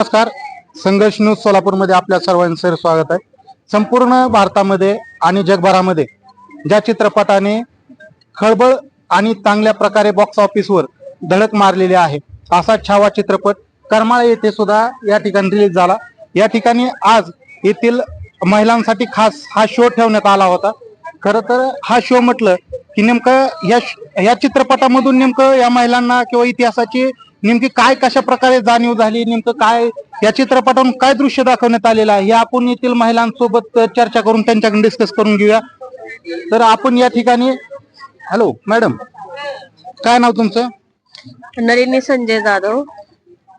नमस्कार. संघर्ष न्यूज सोलापूरमध्ये आपल्या सर्वांचे स्वागत आहे. संपूर्ण भारतामध्ये आणि जगभरामध्ये ज्या चित्रपटाने खळबळ आणि चांगल्या प्रकारे बॉक्स ऑफिसवर धडक मारलेली आहे असा छावा चित्रपट करमाळा येथे सुद्धा या ठिकाणी रिलीज झाला. या ठिकाणी आज येथील महिलांसाठी खास हा शो ठेवण्यात आला होता. खरं तर हा शो म्हटलं की नेमकं या या चित्रपटामधून नेमकं या महिलांना किंवा इतिहासाची नेमकी काय कशा प्रकारे जाणीव झाली नेमकं काय या चित्रपटातून काय दृश्य दाखवण्यात आलेलं आहे हे आपण येथील महिलांसोबत चर्चा करून त्यांच्याकडून डिस्कस करून घेऊया. तर आपण या ठिकाणी हॅलो मॅडम काय नाव तुमचं? नलिनी संजय जाधव.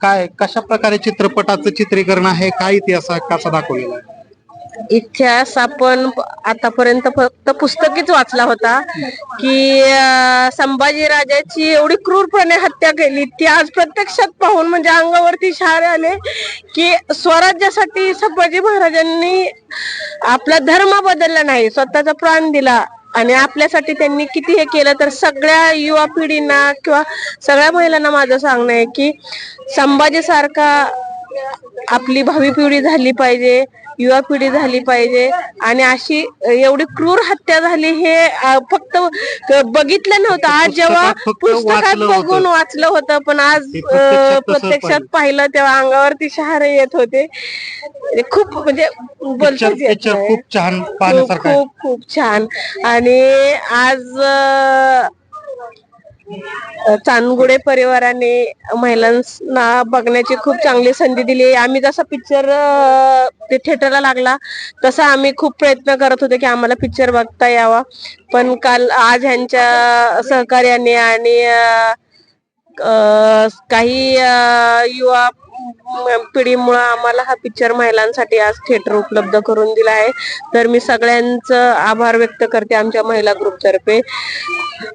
काय कशा प्रकारे चित्रपटाचं चित्रीकरण आहे काय इतिहास आहे, कसा दाखवलेला आहे? इतिहास आपण आतापर्यंत फक्त पुस्तकीच वाचला होता की संभाजीराजाची एवढी क्रूरपणे हत्या केली ती आज प्रत्यक्षात पाहून म्हणजे अंगावरती शहारे आले की स्वराज्यासाठी संभाजी महाराजांनी आपला धर्म बदलला नाही स्वतःचा प्राण दिला आणि आपल्यासाठी त्यांनी किती हे केलं तर सगळ्या युवा पिढींना किंवा सगळ्या महिलांना माझं सांगणं आहे की संभाजी सारखा आपली भावी पिढी झाली पाहिजे युवा पिढी झाली पाहिजे आणि अशी एवढी क्रूर हत्या झाली हे फक्त बघितलं नव्हतं आज जेव्हा पुस्तकात. बघून वाचलं होतं पण आज प्रत्यक्षात पाहिलं. तेव्हा अंगावरती शहारे येत होते म्हणजे खूप म्हणजे. खूप छान खूप खूप छान आणि आज चांदगुडे परिवाराने महिलांना बघण्याची खूप चांगली संधी दिली. आम्ही जसा पिक्चर ते थिएटरला लागला तसा आम्ही खूप प्रयत्न करत होतो की आम्हाला पिक्चर बघता यावा. पण काल आज ह्यांच्या सहकार्याने आणि काही युवा पिढीमुळे आम्हाला हा पिक्चर महिलांसाठी आज थिएटर उपलब्ध करून दिला आहे. तर मी सगळ्यांचं आभार व्यक्त करते आमच्या महिला ग्रुप तर्फे.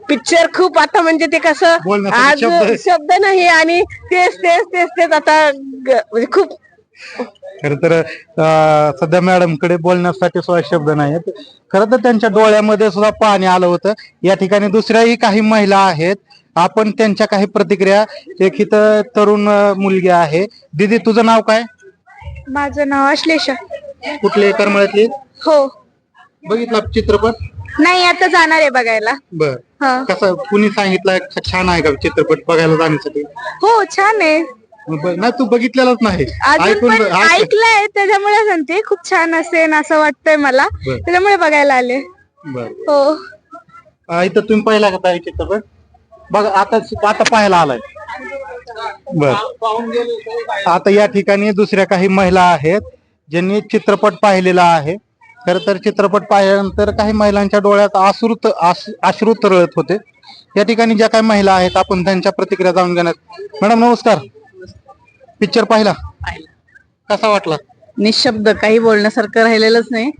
पिक्चर खूप आता म्हणजे ते कसं आज शब्द- नाही आणि तेच तेच तेच तेच आता म्हणजे खूप खर तर सध्या मॅडमकडे बोलण्यासाठी सुद्धा शब्द नाहीत खरं तर त्यांच्या डोळ्यामध्ये सुद्धा पाणी आलं होतं. या ठिकाणी दुसऱ्याही काही महिला आहेत. आपण त्यांच्या काही प्रतिक्रिया एक इथं तरुण मुलगी आहे. दीदी तुझं नाव काय? माझं नाव अश्लेषा. कुठले? करमळ्यातली हो. बघितला चित्रपट? नाही आता जाणार आहे बघायला. बर. हा. कसं कुणी सांगितलं छान आहे का चित्रपट बघायला जाण्यासाठी? हो छान आहे. ब- नाही तू बघितलेलाच नाही. अजून ऐकून पण ब- ऐक- ऐकलंय त्याच्यामुळे सांगते खूप छान असेल असं वाटतंय मला. बर. त्याच्यामुळे बघायला आले. बर. हो. अं, इथं तुम्ही पाहिला का ताई चित्रपट? बघा आता आता पाहायला आलाय. बर. आता या ठिकाणी दुसऱ्या काही महिला आहेत ज्यांनी चित्रपट पाहिलेला आहे. खर तर चित्रपट पाहिल्यानंतर काही महिलांच्या डोळ्यात अश्रुत आस- अश्रू तरळत होते. या ठिकाणी ज्या काही महिला आहेत आपण त्यांच्या प्रतिक्रिया जाणून घेण्यात मॅडम नमस्कार. पिक्चर पाहिला. कसा वाटला? निशब्द काही बोलण्यासारखं राहिलेलंच नाही.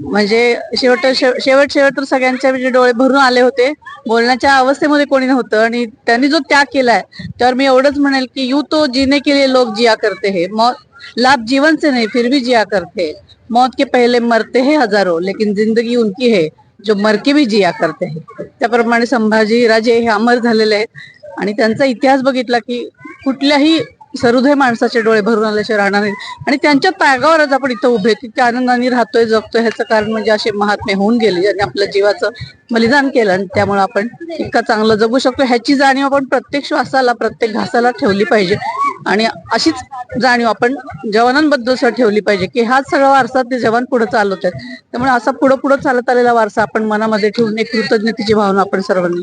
म्हणजे शेवट शेवट शेवट तर सगळ्यांच्या म्हणजे डोळे भरून आले होते. बोलण्याच्या अवस्थेमध्ये कोणी नव्हतं आणि त्यांनी जो त्याग केलाय तर मी एवढंच म्हणेल की यू तो जीने के लिए लोक जिया करते हे. मौत लाभ जीवन से नहीं फिर भी जिया करते. मौत के पहिले मरते हे हजारो लेकिन जिंदगी उनकी है जो मर के भी जिया करते है. त्याप्रमाणे संभाजी राजे हे अमर झालेले आहेत. आणि त्यांचा इतिहास बघितला की कुठल्याही सरुदय माणसाचे डोळे भरून आल्याशिवाय राहणार नाहीत आणि त्यांच्या त्यागावरच आपण इथं उभे तिथे आनंदाने राहतोय जगतोय ह्याचं कारण म्हणजे असे महात्मे होऊन गेले. ज्यांनी आपल्या जीवाचं बलिदान केलं आणि त्यामुळे आपण इतकं चांगलं जगू शकतो ह्याची जाणीव आपण प्रत्येक श्वासाला प्रत्येक घासाला ठेवली पाहिजे. आणि अशीच जाणीव आपण जवानांबद्दल सुद्धा ठेवली पाहिजे की हाच सगळा वारसा ते जवान पुढे चालवत आहेत त्यामुळे असा पुढे पुढे चालत आलेला वारसा आपण मनामध्ये ठेवून एक कृतज्ञतेची भावना आपण सर्वांनी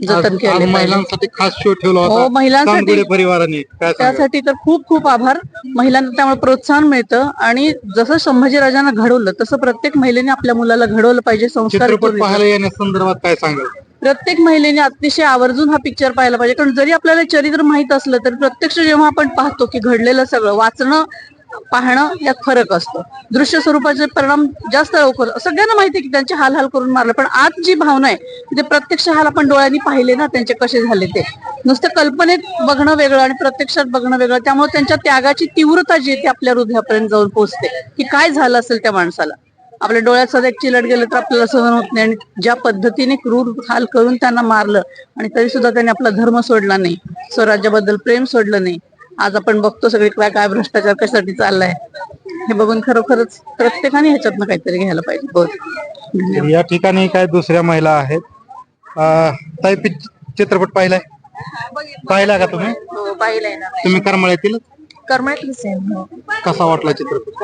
जतन आज- आज केली पाहिजे महिलांसाठी खास शो ठेवला हो, महिलांसाठी- परिवाराने. काय सांगाल? त्यासाठी तर खूप खूप आभार. महिलांना त्यामुळे प्रोत्साहन मिळतं. आणि जसं संभाजीराजांना घडवलं तसं प्रत्येक महिलेने आपल्या मुलाला घडवलं पाहिजे संस्कार चित्रपट पाहायला येण्यासंदर्भात काय सांगाल? प्रत्येक महिलेने अतिशय आवर्जून हा पिक्चर पाहायला पाहिजे. कारण जरी आपल्याला चरित्र माहीत असलं तरी प्रत्यक्ष जेव्हा आपण पाहतो की घडलेलं सगळं वाचणं पाहणं यात फरक असतो. दृश्य स्वरूपाचे परिणाम जास्त लवकर सगळ्यांना माहिती की त्यांचे हाल हाल करून मारलं पण आज जी भावना आहे ते प्रत्यक्ष हाल आपण डोळ्यांनी पाहिले ना त्यांचे कसे झाले ते. नुसतं कल्पनेत बघणं वेगळं आणि प्रत्यक्षात बघणं वेगळं त्यामुळे त्यांच्या त्यागाची तीव्रता जी आहे ती आपल्या हृदयापर्यंत जाऊन पोहोचते की काय झालं असेल त्या माणसाला. आपल्या डोळ्यात सध्या एक चिलट गेलं तर आपल्याला सहन होत नाही आणि ज्या पद्धतीने क्रूर हाल करून त्यांना मारलं आणि तरी सुद्धा त्यांनी आपला धर्म सोडला नाही स्वराज्याबद्दल प्रेम सोडलं नाही आज आपण बघतो सगळीकडे काय भ्रष्टाचार कशासाठी चाललाय. हे बघून खरोखरच प्रत्येकाने ह्याच्यातनं काहीतरी घ्यायला पाहिजे. बहुत या ठिकाणी काय दुसऱ्या महिला आहेत. अं, ताई पिच- चित्रपट पाहिलाय? पाहिला का तुम्ही? हो पाहिलंय ना. तुम्ही करमळ्यातील? करमातलीच कसा वाटला चित्रपट?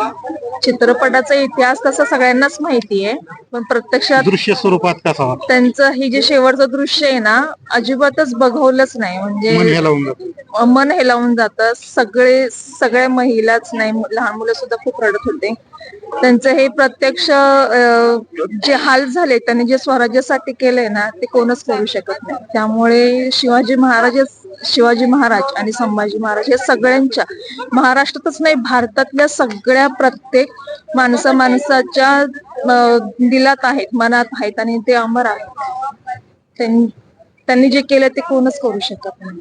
चित्रपटाचा इतिहास तसा सगळ्यांनाच माहिती आहे पण प्रत्यक्षात दृश्य स्वरूपात कसा वाटला? त्यांचं हे जे शेवटचं दृश्य आहे ना अजिबातच बघवलंच नाही. मन म्हणजे हे लावून जातं. मन हेलावून जातं. सगळे सगळ्या महिलाच नाही लहान मुलं सुद्धा खूप रडत होते. त्यांचं हे प्रत्यक्ष जे हाल झाले त्यांनी जे स्वराज्यासाठी केलंय ना ते कोणच करू शकत नाही. त्यामुळे शिवाजी महाराज शिवाजी महाराज आणि संभाजी महाराज हे सगळ्यांच्या महाराष्ट्रातच नाही भारतातल्या सगळ्या प्रत्येक माणसा माणसाच्या दिलात आहेत मनात आहेत आणि ते अमर आहेत. त्यां- त्यांनी जे केलं ते कोणच करू शकत नाही.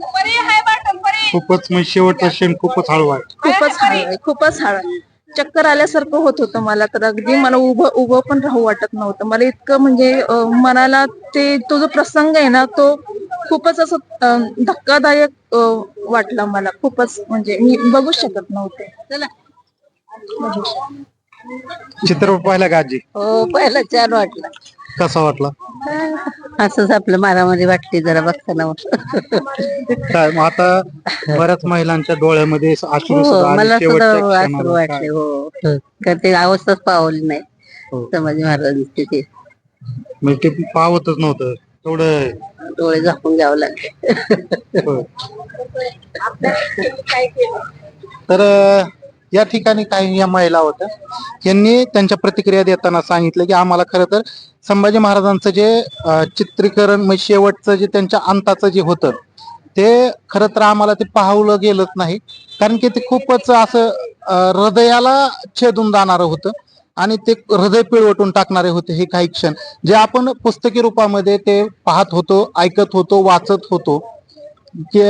खूपच म्हणजे शेवटचा क्षण खूपच हळवा आहे. खूपच हळू खूपच हळू चक्कर आल्यासारखं होत होतं मला. तर अगदी मला उभं उभं पण राहू वाटत नव्हतं. मला इतकं म्हणजे मनाला ते तो जो प्रसंग आहे ना तो खूपच असं धक्कादायक वाटला मला. खूपच म्हणजे मी बघू शकत नव्हते. शकत. चित्रपट पाहिला का आजी? हो पहिला छान वाटलं. कसा वाटला? असंच आपलं मारामारी वाटली जरा बघताना काय मग आता बऱ्याच महिलांच्या डोळ्यामध्ये अश्रू हो सुद्धा आले मला सुद्धा शेवटच्या असं क्षणाला. वाटले हो. कारण ते अवस्थाच पावली नाही हो. संभाजी महाराजांची ते म्हणजे ते पावतच नव्हतं तेवढं डोळे झाकून घ्यावं लागले. होय. तर अं, या ठिकाणी काही या महिला होत्या. यांनी त्यांच्या प्रतिक्रिया देताना सांगितलं की आम्हाला खरं तर संभाजी महाराजांचं जे चित्रीकरण म्हणजे शेवटचं जे त्यांच्या अंताचं जे होतं ते खरं तर आम्हाला ते पाहवलं गेलंच नाही. कारण की ते खूपच असं हृदयाला छेदून जाणारं होतं आणि ते हृदय पिळवटून टाकणारे होते हे काही क्षण. जे आपण पुस्तकी रूपामध्ये ते पाहत होतो ऐकत होतो वाचत होतो की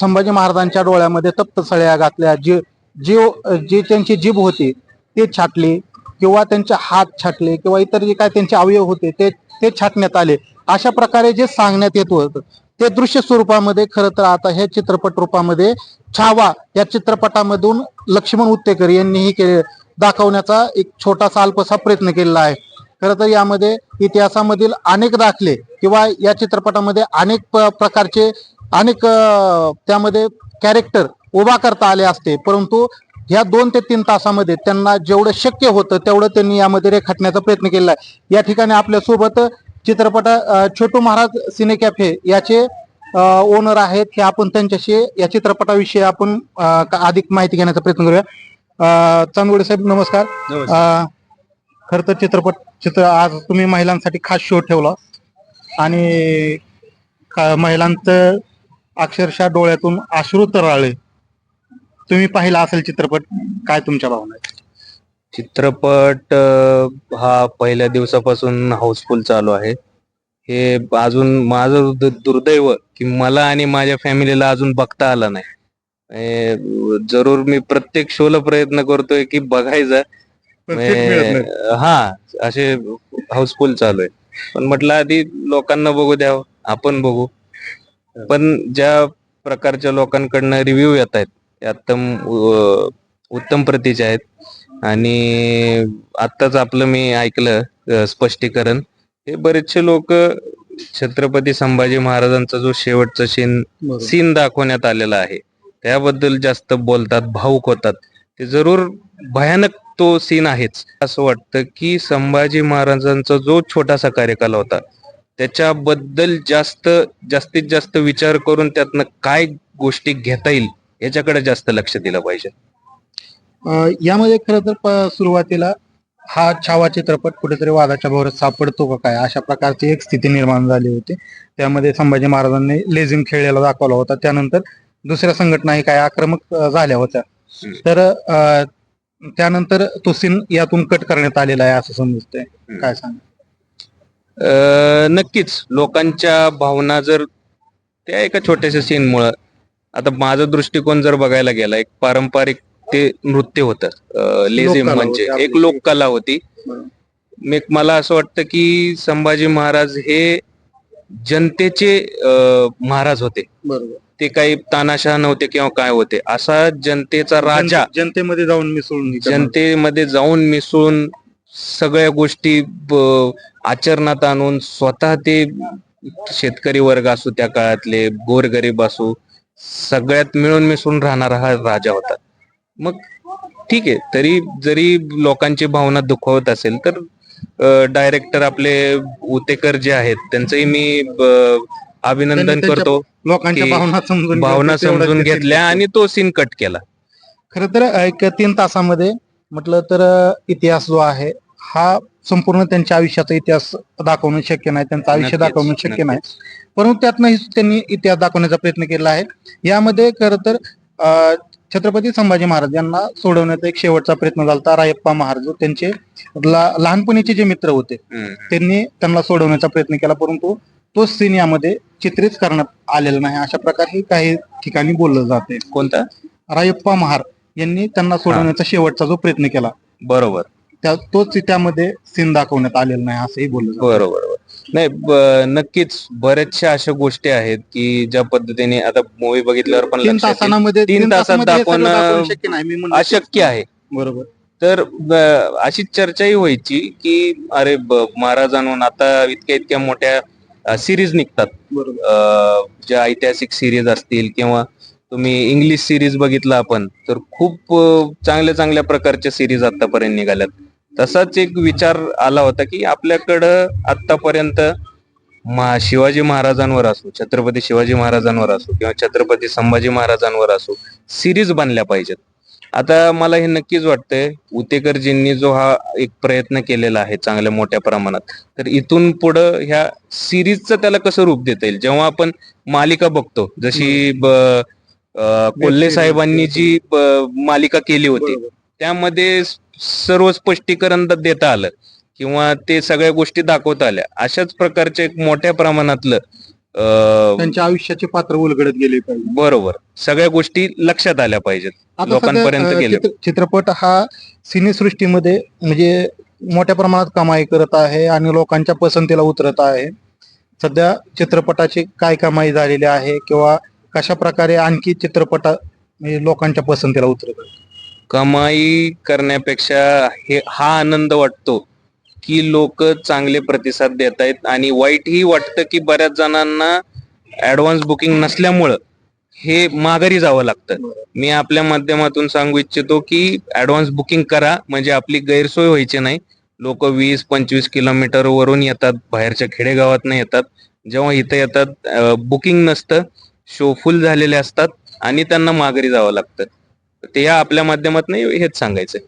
संभाजी महाराजांच्या डोळ्यामध्ये तप्त सळ्या घातल्या जी जीव जी त्यांची जीभ होती ते छाटली किंवा त्यांचे हात छाटले किंवा इतर जे काय त्यांचे अवयव होते ते ते छाटण्यात आले. अशा प्रकारे जे सांगण्यात येत होतं ते दृश्य स्वरूपामध्ये खरं तर आता हे चित्रपट रूपामध्ये छावा या चित्रपटामधून लक्ष्मण उत्तेकर यांनीही केले दाखवण्याचा एक छोटासा अल्पसा प्रयत्न केलेला आहे. खरं तर यामध्ये इतिहासामधील अनेक दाखले किंवा या चित्रपटामध्ये अनेक प- प्रकारचे अनेक त्यामध्ये कॅरेक्टर उभा करता आले असते. परंतु ह्या दोन ते तीन तासामध्ये त्यांना जेवढं शक्य होतं तेवढं त्यांनी यामध्ये रेखाटण्याचा प्रयत्न केलेला आहे. या ठिकाणी आपल्यासोबत चित्रपट छोटू महाराज सिने कॅफे याचे ओनर आहेत. हे आपण त्यांच्याशी या चित्रपटाविषयी आपण अधिक माहिती घेण्याचा प्रयत्न करूया. चांदवडे साहेब नमस्कार. खर तर चित्रपट चित्र आज तुम्ही महिलांसाठी खास शो ठेवला. आणि महिलांचं अक्षरशः डोळ्यातून अश्रू तरळले तुम्ही पाहिला असेल चित्रपट काय तुमच्या भावना आहेत? चित्रपट अ, हा पहिल्या दिवसापासून हाऊसफुल चालू आहे. हे अजून माझं दु- दुर्दैव की मला आणि माझ्या फॅमिलीला अजून बघता आला नाही. ए, जरूर मी प्रत्येक शोला प्रयत्न करतोय की बघायचा. ए, हा असे हाऊसफुल चालू आहे. पण म्हटलं आधी लोकांना बघू द्यावं आपण बघू. पण ज्या प्रकारच्या लोकांकडनं रिव्ह्यू येत आहेत ते उत्तम उत्तम प्रतीचे आहेत. आणि आत्ताच आपलं मी ऐकलं स्पष्टीकरण हे बरेचसे लोक छत्रपती संभाजी महाराजांचा जो शेवटचा सीन सीन दाखवण्यात आलेला आहे त्याबद्दल जास्त बोलतात भाऊक होतात. ते जरूर भयानक तो सीन आहेच. असं वाटतं की संभाजी महाराजांचा जो छोटासा कार्यकाल होता त्याच्याबद्दल जास्त जास्तीत जास्त विचार करून त्यातनं काय गोष्टी घेता येईल याच्याकडे जास्त लक्ष दिलं पाहिजे. यामध्ये खरं तर सुरुवातीला हा छावा चित्रपट कुठेतरी वादाच्या भोवऱ्यात सापडतो का काय अशा प्रकारची एक स्थिती निर्माण झाली होती. त्यामध्ये संभाजी महाराजांनी लेझिम खेळलेला दाखवला होता. त्यानंतर दुसऱ्या संघटनाही काय आक्रमक झाल्या होत्या. तर त्यानंतर तो सीन यातून कट करण्यात आलेला आहे असं समजतंय. काय सांग नक्कीच लोकांच्या भावना जर त्या एका छोट्याशा सीन मुळे आता माझा दृष्टिकोन जर बघायला गेला एक पारंपरिक ते नृत्य होतं लेझिम म्हणजे एक. लोककला होती. मी मला असं वाटतं की संभाजी महाराज हे जनतेचे महाराज होते ते काही तानाशाह नव्हते किंवा काय होते असा जनतेचा राजा जनते- जनतेमध्ये जाऊन मिसळून. जनतेमध्ये जाऊन मिसळून सगळ्या गोष्टी आचरणात आणून स्वतः ते शेतकरी वर्ग असू त्या काळातले गोरगरीब असू सगळ्यात मिळून मिसळून राहणारा हा राजा होता. मग ठीक आहे तरी जरी लोकांची भावना दुखवत असेल तर डायरेक्टर आपले उतेकर जे आहेत त्यांचंही मी अभिनंदन करतो लोकांच्या भावना समजून भावना समजून घेतल्या आणि तो सीन कट केला. खर तर एक तीन तासामध्ये म्हटलं तर इतिहास जो आहे हा संपूर्ण त्यांच्या आयुष्याचा इतिहास दाखवणं शक्य नाही त्यांचं आयुष्य दाखवणं शक्य. नाही. परंतु त्यातनंही त्यांनी इतिहास दाखवण्याचा प्रयत्न केला आहे. यामध्ये खर तर छत्रपती संभाजी महाराज यांना सोडवण्याचा एक शेवटचा प्रयत्न झाला होता रायप्पा महाराज. त्यांचे लहानपणीचे जे मित्र होते. त्यांनी त्यांना सोडवण्याचा प्रयत्न केला परंतु तो सीन यामध्ये चित्रित करण्यात आलेला नाही. अशा प्रकारे काही ठिकाणी बोललं जाते. कोणता? रायप्पा महार यांनी त्यांना सोडवण्याचा शेवटचा जो प्रयत्न केला. बरोबर. त्या तोच त्यामध्ये सीन दाखवण्यात आलेला नाही असंही बोललं जातं. बरोबर बरोबर. नाही ब- नक्कीच बऱ्याचशा अशा गोष्टी आहेत की ज्या पद्धतीने आता मूवी बघितल्यावर पण तीन लक्षात येईल. तासांमध्ये तीन तासात तासामध्ये हे सगळं दाखवणं दाखवणं शक्य नाही मी म्हणलं अशक्य आहे. बरोबर. तर ब- अशी चर्चाही व्हायची की अरे ब- महाराजांहून आता इतक्या इतक्या मोठ्या सिरीज निघतात. बरोबर. अ, ज्या ऐतिहासिक सिरीज असतील किंवा तुम्ही इंग्लिश सिरीज बघितलं आपण तर खूप अ, चांगल्या चांगल्या प्रकारच्या सिरीज आतापर्यंत निघाल्यात. तसाच एक विचार आला होता की आपल्याकडं आतापर्यंत शिवाजी महाराजांवर असो छत्रपती शिवाजी महाराजांवर असो किंवा छत्रपती संभाजी महाराजांवर असो सिरीज बनल्या पाहिजेत. आता मला हे नक्कीच वाटतंय उतेकरजींनी जो हा एक प्रयत्न केलेला आहे चांगल्या मोठ्या प्रमाणात तर इथून पुढं ह्या सिरीजचं त्याला कसं रूप देता येईल? जेव्हा आपण मालिका बघतो जशी कोल्हे साहेबांनी जी मालिका केली होती. त्यामध्ये सर्व स्पष्टीकरण देता आलं किंवा ते सगळ्या गोष्टी दाखवता आल्या. अशाच प्रकारचे एक मोठ्या प्रमाणातलं त्यांच्या आयुष्याचे पात्र उलगडत गेले पाहिजे. बरोबर. सगळ्या गोष्टी लक्षात आल्या पाहिजेत. लोकांपर्यंत गेले. चित्र- चित्रपट हा सिनेसृष्टीमध्ये म्हणजे मोठ्या प्रमाणात कमाई करत आहे आणि लोकांच्या पसंतीला उतरत आहे. सध्या चित्रपटाची काय कमाई झालेली आहे किंवा कशा प्रकारे आणखी चित्रपट म्हणजे लोकांच्या पसंतीला उतरत आहे? कमाई करण्यापेक्षा हे हा आनंद वाटतो की लोक चांगले प्रतिसाद देत आहेत आणि वाईटही वाटतं की बऱ्याच जणांना ऍडव्हान्स बुकिंग नसल्यामुळं हे माघारी जावं लागतं. मी आपल्या माध्यमातून सांगू इच्छितो की ऍडव्हान्स बुकिंग करा म्हणजे आपली गैरसोय व्हायची नाही. लोक वीस पंचवीस किलोमीटर वरून येतात बाहेरच्या खेडेगावात येतात. जेव्हा इथं येतात बुकिंग नसतं शो फुल झालेले असतात आणि त्यांना माघारी जावं लागतं. ते या आपल्या माध्यमातून हेच सांगायचं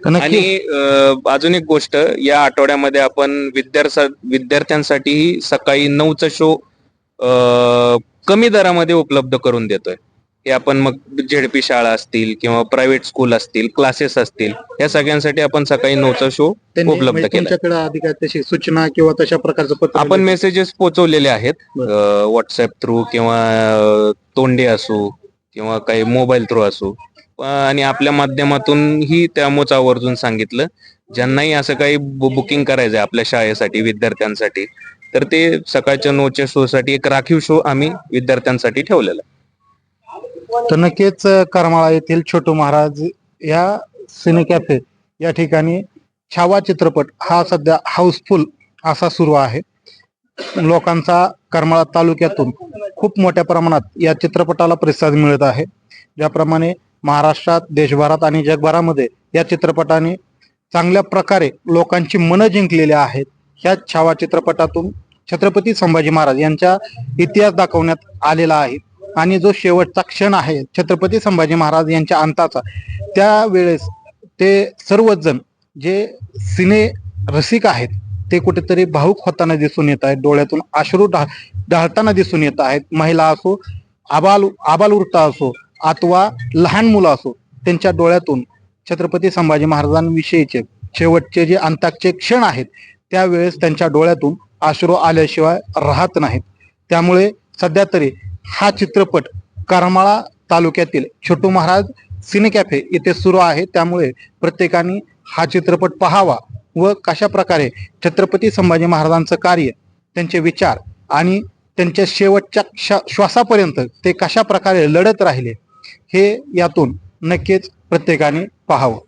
तर नक्की. आणि अजून एक गोष्ट या आठवड्यामध्ये आपण विद्यार्थ्या विद्यार्थ्यांसाठीही सकाळी नऊचा शो कमी दरामध्ये उपलब्ध करून देतोय. हे आपण मग झेडपी शाळा असतील किंवा प्रायव्हेट स्कूल असतील क्लासेस असतील या सगळ्यांसाठी आपण सकाळी नऊचा शो उपलब्ध म्हणजे तशी सूचना किंवा तशा प्रकारचं पत्र आपण मेसेजेस पोहोचवलेले आहेत. व्हॉट्सअप थ्रू किंवा तोंडी असू किंवा काही मोबाईल थ्रू असो. आणि आपल्या माध्यमातूनही त्या त्यामुळे आवर्जून सांगितलं. ज्यांनाही असं काही बुकिंग करायचंय आपल्या शाळेसाठी विद्यार्थ्यांसाठी तर ते सकाळच्या नऊच्या शो साठी एक राखीव शो आम्ही विद्यार्थ्यांसाठी ठेवलेला. तर नक्कीच करमाळा येथील छोटू महाराज या सिने कॅफे या ठिकाणी छावा चित्रपट हा सध्या हाऊसफुल असा सुरू आहे. लोकांचा करमाळा तालुक्यातून खूप मोठ्या प्रमाणात या चित्रपटाला प्रतिसाद मिळत आहे. ज्याप्रमाणे महाराष्ट्रात देशभरात आणि जगभरामध्ये या चित्रपटाने चांगल्या प्रकारे लोकांची मनं जिंकलेली आहेत. ह्या छावा चित्रपटातून छत्रपती संभाजी महाराज यांचा इतिहास दाखवण्यात आलेला आहे. आणि जो शेवटचा क्षण आहे छत्रपती संभाजी महाराज यांच्या अंताचा त्यावेळेस ते सर्वजण जे सिने रसिक आहेत ते कुठेतरी भाऊक होताना दिसून येत आहेत डोळ्यातून अश्रू ढा ढाळताना दिसून येत आहेत. महिला असो आबाल आबालवृत्ता असो अथवा लहान मुलं असो त्यांच्या डोळ्यातून छत्रपती संभाजी महाराजांविषयीचे शेवटचे जे अंताचे क्षण आहेत त्यावेळेस त्यांच्या डोळ्यातून अश्रू आल्याशिवाय राहत नाहीत. त्यामुळे सध्या तरी हा चित्रपट करमाळा तालुक्यातील छोटू महाराज सिने कॅफे येथे सुरू आहे. त्यामुळे प्रत्येकाने हा चित्रपट पाहावा. व कशा प्रकारे छत्रपती संभाजी महाराजांचं कार्य त्यांचे विचार आणि त्यांच्या शेवटच्या श्वासापर्यंत ते कशा प्रकारे लढत राहिले हे यातून नक्कीच प्रत्येकाने पाहावं.